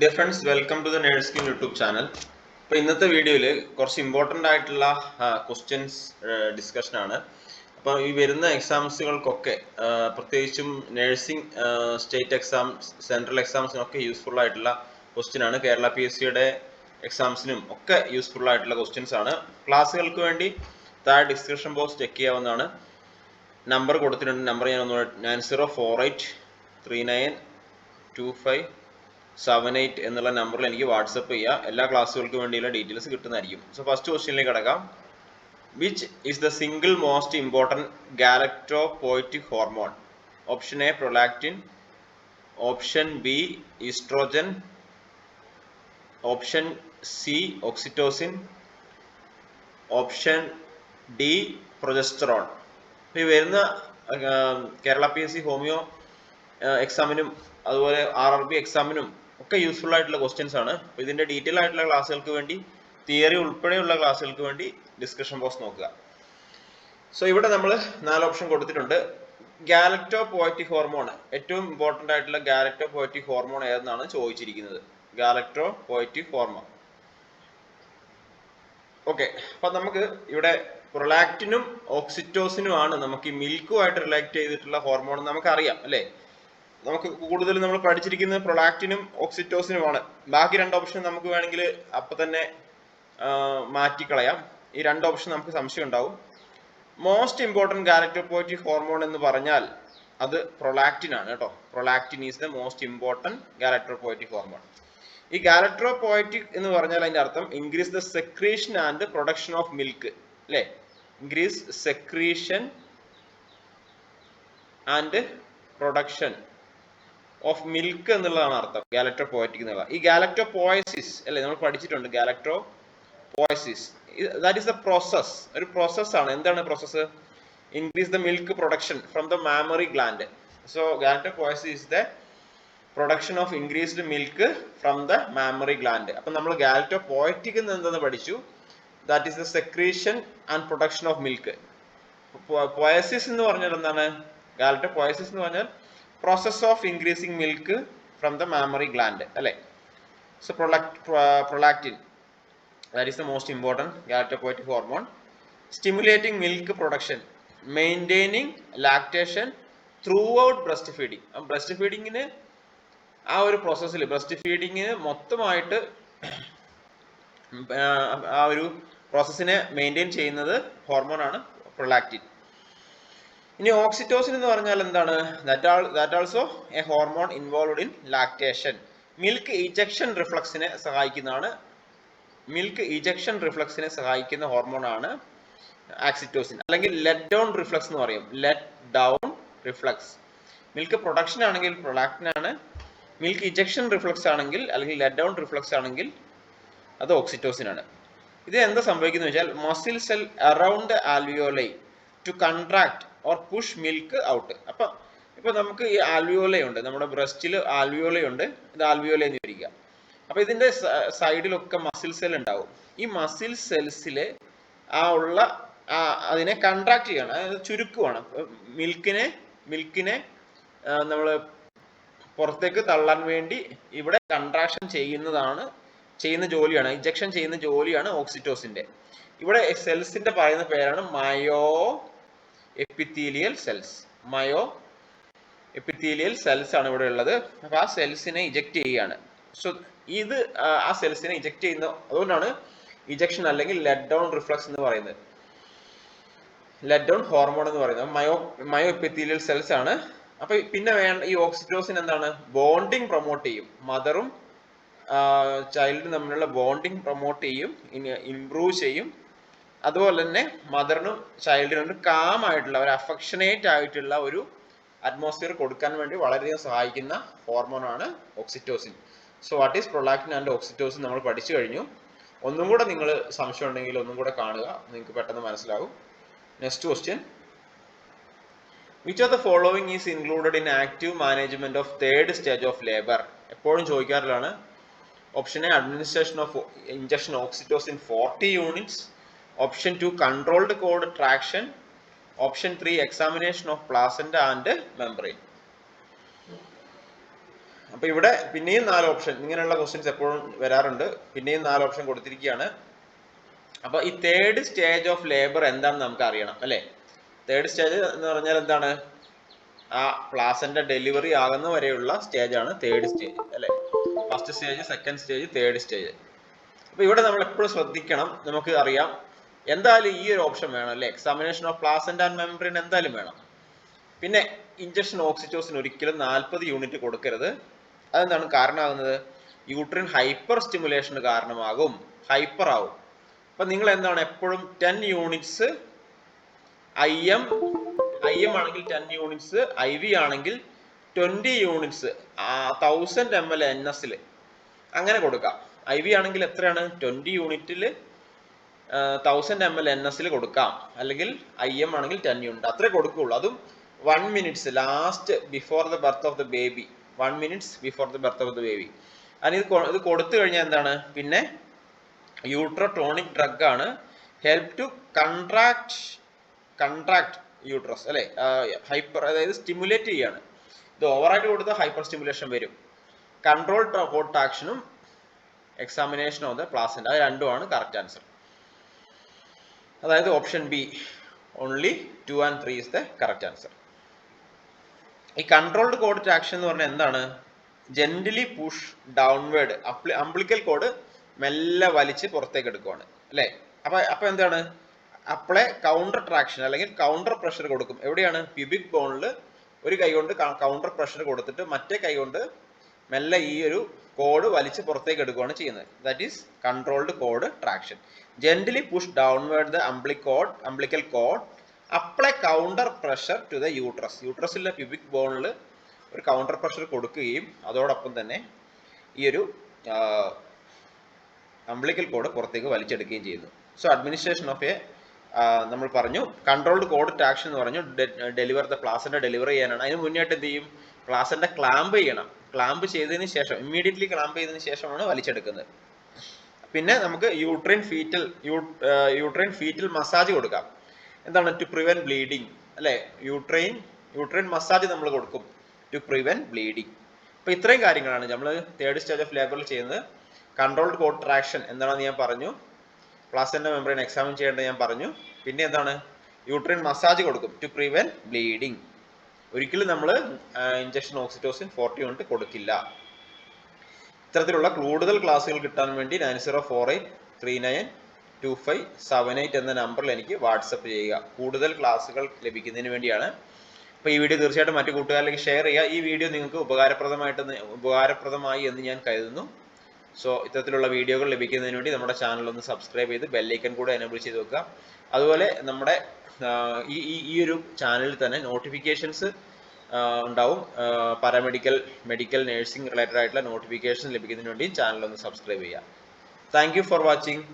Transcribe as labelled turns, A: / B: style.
A: Dear friends welcome to the നേഴ്സ്കിൻ YouTube channel അപ്പോൾ ഇന്നത്തെ വീഡിയോയിൽ കുറച്ച് ഇമ്പോർട്ടന്റ് ആയിട്ടുള്ള ക്വസ്റ്റ്യൻസ് ഡിസ്കഷൻ ആണ്. അപ്പോൾ ഈ വരുന്ന എക്സാംസുകൾക്കൊക്കെ പ്രത്യേകിച്ചും നേഴ്സിംഗ് സ്റ്റേറ്റ് എക്സാം സെൻട്രൽ എക്സാംസിനൊക്കെ യൂസ്ഫുൾ ആയിട്ടുള്ള ക്വസ്റ്റ്യൻ ആണ്. കേരള പി എസ് സിയുടെ എക്സാംസിനും ഒക്കെ യൂസ്ഫുൾ ആയിട്ടുള്ള ക്വസ്റ്റ്യൻസ് ആണ്. ക്ലാസ്സുകൾക്ക് വേണ്ടി താഴെ ഡിസ്ക്രിപ്ഷൻ ബോക്സ് ചെക്ക് ചെയ്യാവുന്നതാണ്. നമ്പർ കൊടുത്തിട്ടുണ്ട്. നമ്പർ ഞാൻ ഒന്ന് nine zero four eight three nine two five seven eight എന്നുള്ള നമ്പറിൽ എനിക്ക് വാട്സപ്പ് ചെയ്യുക എല്ലാ ക്ലാസ്സുകൾക്കും വേണ്ടിയുള്ള ഡീറ്റെയിൽസ് കിട്ടുന്നതായിരിക്കും. സോ ഫസ്റ്റ് ക്വസ്റ്റ്യനിലേക്ക് കിടക്കാം. Which is the single most important galactopoietic hormone option A prolactin option B oestrogen option C oxytocin option D progesterone ഈ വരുന്ന Kerala P S C homeo എക്സാമിനും അതുപോലെ ആർ ആർ ബി എക്സാമിനും ഒക്കെ useful ആയിട്ടുള്ള questions ആണ്. അപ്പോൾ ഇതിന്റെ ഡീറ്റെയിൽ ആയിട്ടുള്ള ക്ലാസ്സുകൾക്ക് വേണ്ടി തിയറി ഉൾപ്പെടെയുള്ള ക്ലാസ്സുകൾക്ക് വേണ്ടി ഡിസ്കഷൻ ബോക്സ് നോക്കുക. സോ ഇവിടെ നമ്മൾ നാല് ഓപ്ഷൻ കൊടുത്തിട്ടുണ്ട്. Galactopoietic hormone. ഏറ്റവും ഇമ്പോർട്ടന്റ് ആയിട്ടുള്ള ഗാലക്ടോ പോയറ്റിക് ഹോർമോൺ ഏതെന്നാണ് ചോദിച്ചിരിക്കുന്നത്. ഗാലക്ടോ പോയറ്റിക് ഹോർമോൺ. ഓക്കെ അപ്പൊ നമുക്ക് ഇവിടെ പ്രൊലാക്റ്റിനും ഓക്സിറ്റോസിനും ആണ്. നമുക്ക് ഈ മിൽക്കുമായിട്ട് റിലേറ്റ് ചെയ്തിട്ടുള്ള ഹോർമോൺ നമുക്ക് അറിയാം അല്ലേ? നമുക്ക് കൂടുതൽ നമ്മൾ പഠിച്ചിരിക്കുന്നത് പ്രൊലാക്റ്റിനും ഓക്സിറ്റോസിനുമാണ് ബാക്കി രണ്ട് ഓപ്ഷൻ നമുക്ക് വേണമെങ്കിൽ അപ്പൊ തന്നെ മാറ്റിക്കളയാം. ഈ രണ്ട് ഓപ്ഷൻ നമുക്ക് സംശയം ഉണ്ടാവും. മോസ്റ്റ് ഇമ്പോർട്ടന്റ് ഗാലക്ടോപോയിറ്റിക് ഹോർമോൺ എന്ന് പറഞ്ഞാൽ അത് പ്രൊലാക്റ്റിൻ ആണ് കേട്ടോ. Prolactin is the most important galactopoietic hormone ഈ ഗാലക്ട്രോപോയറ്റിക് എന്ന് പറഞ്ഞാൽ അതിന്റെ അർത്ഥം increase the secretion and production of milk അല്ലേ? Increase secretion and production of milk എന്നുള്ളതാണ് അർത്ഥം. ഗാലക്ടോ പോയറ്റിക് എന്നുള്ള ഈ ഗാലക്ടോ പോയസിസ് അല്ലേ നമ്മൾ പഠിച്ചിട്ടുണ്ട് galactopoiesis that is the process ഒരു പ്രോസസ്സാണ് എന്താണ് process increase the milk production from the mammary gland so galactopoiesis the production of increased milk from the mammary gland അപ്പൊ നമ്മൾ ഗാലറ്റോ പോയറ്റിക് എന്തെന്ന് പഠിച്ചു? That is the secretion and production of milk poiesis എന്ന് പറഞ്ഞാൽ എന്താണ്? Galactopoiesis എന്ന് പറഞ്ഞാൽ process of increasing milk from the mammary gland അല്ലെ? So prolact prolactin that is the most important galactopoietic hormone stimulating milk production maintaining lactation throughout breast feeding breast ഫീഡിങ്ങിന് ആ ഒരു പ്രോസസ്സിൽ breast ഫീഡിങ്ങിന് മൊത്തമായിട്ട് ആ, ഒരു പ്രോസസ്സിനെ മെയിന്റെയിൻ ചെയ്യുന്നത് ഹോർമോണാണ് പ്രൊലാക്റ്റിൻ ഇനി ഓക്സിറ്റോസിൻ എന്ന് പറഞ്ഞാൽ എന്താണ്? That also a hormone involved in lactation milk ejection റിഫ്ലക്സിനെ സഹായിക്കുന്നതാണ്. മിൽക്ക് ഇജക്ഷൻ റിഫ്ലക്സിനെ സഹായിക്കുന്ന ഹോർമോൺ ആണ് ആക്സിറ്റോസിൻ അല്ലെങ്കിൽ ലെറ്റ് ഡൗൺ റിഫ്ലക്സ് എന്ന് പറയും. Let down reflex milk production ആണെങ്കിൽ പ്രൊലാക്റ്റിൻ ആണ്. മിൽക്ക് ഇജക്ഷൻ റിഫ്ലക്സ് ആണെങ്കിൽ അല്ലെങ്കിൽ ലെറ്റ് ഡൗൺ റിഫ്ലക്സ് ആണെങ്കിൽ അത് ഓക്സിറ്റോസിൻ ആണ്. ഇത് എന്താ സംഭവിക്കുന്നത് വെച്ചാൽ muscle cell around alveoli to contract or push milk out അപ്പം ഇപ്പൊ നമുക്ക് ഈ ആൽവിയോലയുണ്ട്. നമ്മുടെ ബ്രസ്റ്റിൽ ആൽവിയോലയുണ്ട്. ഇത് ആൽവിയോല എന്ന് വിവരിക്കുക അപ്പൊ ഇതിന്റെ സൈഡിലൊക്കെ മസിൽ സെൽ ഉണ്ടാവും. ഈ മസിൽ സെൽസിലെ ആ ഉള്ള അതിനെ കൺട്രാക്ട് ചെയ്യണം. അതായത് ചുരുക്കുവാണ്. മിൽക്കിനെ മിൽക്കിനെ നമ്മൾ പുറത്തേക്ക് തള്ളാൻ വേണ്ടി ഇവിടെ കൺട്രാക്ഷൻ ചെയ്യുന്നതാണ് ചെയ്യുന്ന ജോലിയാണ്. ഇഞ്ചക്ഷൻ ചെയ്യുന്ന ജോലിയാണ് ഓക്സിറ്റോസിന്റെ ഇവിടെ സെൽസിന്റെ പറയുന്ന പേരാണ് myoepithelial cells myoepithelial cells ആണ് ഇവിടെ ഉള്ളത്. അപ്പൊ ആ സെൽസിനെ ഇജക്ട് ചെയ്യാണ് സോ ഇത് ആ, സെൽസിനെ ഇജക്ട് ചെയ്യുന്ന അതുകൊണ്ടാണ് ഇജക്ഷൻ അല്ലെങ്കിൽ ലെറ്റ് ഡൗൺ റിഫ്ലക്സ് എന്ന് പറയുന്നത്. ലെറ്റ് ഡൗൺ ഹോർമോൺ എന്ന് പറയുന്നത്. മയോ മയോ എപ്പിത്തീലിയൽ സെൽസ് ആണ്. അപ്പൊ പിന്നെ വേണ്ട ഈ ഓക്സിറ്റോസിൻ എന്താണ്? ബോണ്ടിങ് പ്രൊമോട്ട് ചെയ്യും. മദറും ചൈൽഡും തമ്മിലുള്ള ബോണ്ടിങ് പ്രൊമോട്ട് ചെയ്യും. ഇംപ്രൂവ് ചെയ്യും. അതുപോലെ തന്നെ മദറിനും ചൈൽഡിനും ഒരു കാം ആയിട്ടുള്ള ഒരു അഫക്ഷനേറ്റ് ആയിട്ടുള്ള ഒരു അറ്റ്മോസ്ഫിയർ കൊടുക്കാൻ വേണ്ടി വളരെയധികം സഹായിക്കുന്ന ഹോർമോണാണ് oxytocin so what is prolactin and oxytocin നമ്മൾ പഠിച്ചു കഴിഞ്ഞു. ഒന്നും കൂടെ നിങ്ങൾ സംശയം ഉണ്ടെങ്കിൽ ഒന്നും കൂടെ കാണുക നിങ്ങൾക്ക് പെട്ടെന്ന് മനസ്സിലാവും. Next question which of the following is included in active management of third stage of labour എപ്പോഴും ചോദിക്കാറുള്ളതാണ്. Option A administration of injection oxytocin forty units option two controlled cord traction option three examination of placenta and membrane അപ്പൊ ഇവിടെ പിന്നെയും നാല് option ഇങ്ങനെയുള്ള questions എപ്പോഴും വരാറുണ്ട്. പിന്നെയും നാല് ഓപ്ഷൻ കൊടുത്തിരിക്കുകയാണ്. അപ്പൊ ഈ തേർഡ് സ്റ്റേജ് ഓഫ് ലേബർ എന്താണെന്ന് നമുക്ക് അറിയണം അല്ലെ? തേർഡ് സ്റ്റേജ് എന്ന് പറഞ്ഞാൽ എന്താണ്? ആ പ്ലാസന്റ ഡെലിവറി ആകുന്ന വരെയുള്ള സ്റ്റേജ് ആണ് തേർഡ് സ്റ്റേജ് അല്ലെ? First stage second stage third stage അപ്പൊ ഇവിടെ നമ്മൾ എപ്പോഴും ശ്രദ്ധിക്കണം നമുക്ക് അറിയാം. എന്തായാലും ഈ ഒരു ഓപ്ഷൻ വേണം അല്ലെ? Examination of placenta and membrane എന്തായാലും വേണം. പിന്നെ ഇഞ്ചക്ഷൻ ഓക്സിറ്റോസിന് ഒരിക്കലും നാൽപ്പത് യൂണിറ്റ് കൊടുക്കരുത്. അതെന്താണ് കാരണമാകുന്നത്? യൂട്രിൻ ഹൈപ്പർ സ്റ്റിമുലേഷന് കാരണമാകും. ഹൈപ്പർ ആവും. അപ്പൊ നിങ്ങൾ എന്താണ് എപ്പോഴും ten units I M I M ആണെങ്കിൽ ടെൻ യൂണിറ്റ്സ് ഐ വി ആണെങ്കിൽ twenty units thousand M L N എസിൽ അങ്ങനെ കൊടുക്കാം. ഐ വി ആണെങ്കിൽ എത്രയാണ്? ട്വന്റി യൂണിറ്റിൽ തൗസൻഡ് എം എൽ എൻ എസിൽ കൊടുക്കാം. അല്ലെങ്കിൽ ഐ എം ആണെങ്കിൽ ടെൻ യൂണിറ്റ് അത്രേ കൊടുക്കുള്ളൂ. അതും one minutes last before the birth of the baby one minutes before the birth of the baby അതിന് ഇത് കൊടുത്തു കഴിഞ്ഞാൽ എന്താണ്? പിന്നെ യൂട്രോട്രോണിക് ഡ്രഗ് ആണ്. Help to contract contract uterus അല്ലെ? ഹൈപ്പർ അതായത് സ്റ്റിമുലേറ്റ് ചെയ്യാണ്. ഇത് ഓവറായിട്ട് കൊടുത്താൽ ഹൈപ്പർ സ്റ്റിമുലേഷൻ വരും കൺട്രോൾ ഹോട്ട് ആക്ഷനും എക്സാമിനേഷൻ ഓഫ് ദ പ്ലാസന്റ് അത് രണ്ടുമാണ് കറക്റ്റ് ആൻസർ അതായത് option B only two and three is the correct answer ഈ കൺട്രോൾഡ് കോഡ് ട്രാക്ഷൻ എന്ന് പറഞ്ഞാൽ എന്താണ്? Gently push downward umbilical cord മെല്ലെ വലിച്ച് പുറത്തേക്ക് എടുക്കുവാണ് അല്ലേ? അപ്പൊ അപ്പൊ എന്താണ്? അപ്ലൈ കൗണ്ടർ ട്രാക്ഷൻ അല്ലെങ്കിൽ കൗണ്ടർ പ്രഷർ കൊടുക്കും. എവിടെയാണ്? പ്യൂബിക് ബോണിൽ ഒരു കൈ കൊണ്ട് കൗണ്ടർ പ്രഷർ കൊടുത്തിട്ട് മറ്റേ കൈ കൊണ്ട് മെല്ലെ ഈ ഒരു കോഡ് വലിച്ച് പുറത്തേക്ക് എടുക്കുകയാണ് ചെയ്യുന്നത്. That is controlled cord traction gently push downward the umbilical cord umbilical cord apply counter pressure to the uterus യൂട്രസിലെ pubic ബോണിൽ ഒരു കൗണ്ടർ പ്രഷർ കൊടുക്കുകയും അതോടൊപ്പം തന്നെ ഈ ഒരു അംബ്ലിക്കൽ കോഡ് പുറത്തേക്ക് വലിച്ചെടുക്കുകയും ചെയ്യുന്നു. സോ അഡ്മിനിസ്ട്രേഷൻ ഓഫ് എ നമ്മൾ പറഞ്ഞു കൺട്രോൾഡ് കോഡ് ടാക്ഷൻ എന്ന് പറഞ്ഞു ഡെലിവർ ദ പ്ലാസന്റെ ഡെലിവറി ചെയ്യാനാണ്. അതിന് മുന്നേറ്റ് എന്ത് ചെയ്യും? പ്ലാസന്റെ ക്ലാമ്പ് ചെയ്യണം. ക്ലാമ്പ് ചെയ്തതിന് ശേഷം ഇമ്മീഡിയറ്റ്ലി ക്ലാമ്പ് ചെയ്തതിന് ശേഷമാണ് വലിച്ചെടുക്കുന്നത്. പിന്നെ നമുക്ക് uterine fetal uterine fetal massage കൊടുക്കാം. എന്താണ്? ടു പ്രിവെന്റ് ബ്ലീഡിങ് അല്ലെ? യൂട്രൈൻ യൂട്രൈൻ മസാജ് നമ്മൾ കൊടുക്കും. ടു പ്രിവെന്റ് ബ്ലീഡിങ് അപ്പൊ ഇത്രയും കാര്യങ്ങളാണ് നമ്മൾ തേർഡ് സ്റ്റേജ് ഓഫ് ലേബറിൽ ചെയ്യുന്നത്. കൺട്രോൾഡ് കോൺട്രാക്ഷൻ എന്താണെന്ന് ഞാൻ പറഞ്ഞു. പ്ലാസന്റെ മെമ്പറിൻ എക്സാമിൻ ചെയ്യേണ്ടത് ഞാൻ പറഞ്ഞു. പിന്നെ എന്താണ്? യൂട്രൈൻ മസാജ് കൊടുക്കും. ടു പ്രിവെന്റ് ബ്ലീഡിങ് ഒരിക്കലും നമ്മൾ ഇഞ്ചക്ഷൻ ഓക്സിറ്റോസിൻ ഫോർട്ടി യൂണിറ്റ് കൊടുക്കില്ല. ഇത്തരത്തിലുള്ള കൂടുതൽ ക്ലാസ്സുകൾ കിട്ടാൻ വേണ്ടി nine zero four eight three nine two five seven eight എന്ന നമ്പറിൽ എനിക്ക് വാട്സപ്പ് ചെയ്യുക. കൂടുതൽ ക്ലാസ്സുകൾ ലഭിക്കുന്നതിന് വേണ്ടിയാണ്. അപ്പോൾ ഈ വീഡിയോ തീർച്ചയായിട്ടും മറ്റു കൂട്ടുകാരിലേക്ക് ഷെയർ ചെയ്യുക. ഈ വീഡിയോ നിങ്ങൾക്ക് ഉപകാരപ്രദമായിട്ട് ഉപകാരപ്രദമായി എന്ന് ഞാൻ കരുതുന്നു. സോ ഇത്തരത്തിലുള്ള വീഡിയോകൾ ലഭിക്കുന്നതിന് വേണ്ടി നമ്മുടെ ചാനൽ ഒന്ന് സബ്സ്ക്രൈബ് ചെയ്ത് ബെല്ലൈക്കൺ കൂടെ എനേബിൾ ചെയ്ത് വെക്കുക. അതുപോലെ നമ്മുടെ ഈ ഈ ഒരു ചാനലിൽ തന്നെ നോട്ടിഫിക്കേഷൻസ് ഉണ്ടാവും. പാരാമെഡിക്കൽ മെഡിക്കൽ നഴ്സിംഗ് റിലേറ്റഡ് ആയിട്ടുള്ള നോട്ടിഫിക്കേഷൻ ലഭിക്കുന്നതിന് വേണ്ടി ചാനൽ ഒന്ന് സബ്സ്ക്രൈബ് ചെയ്യുക. Thank for watching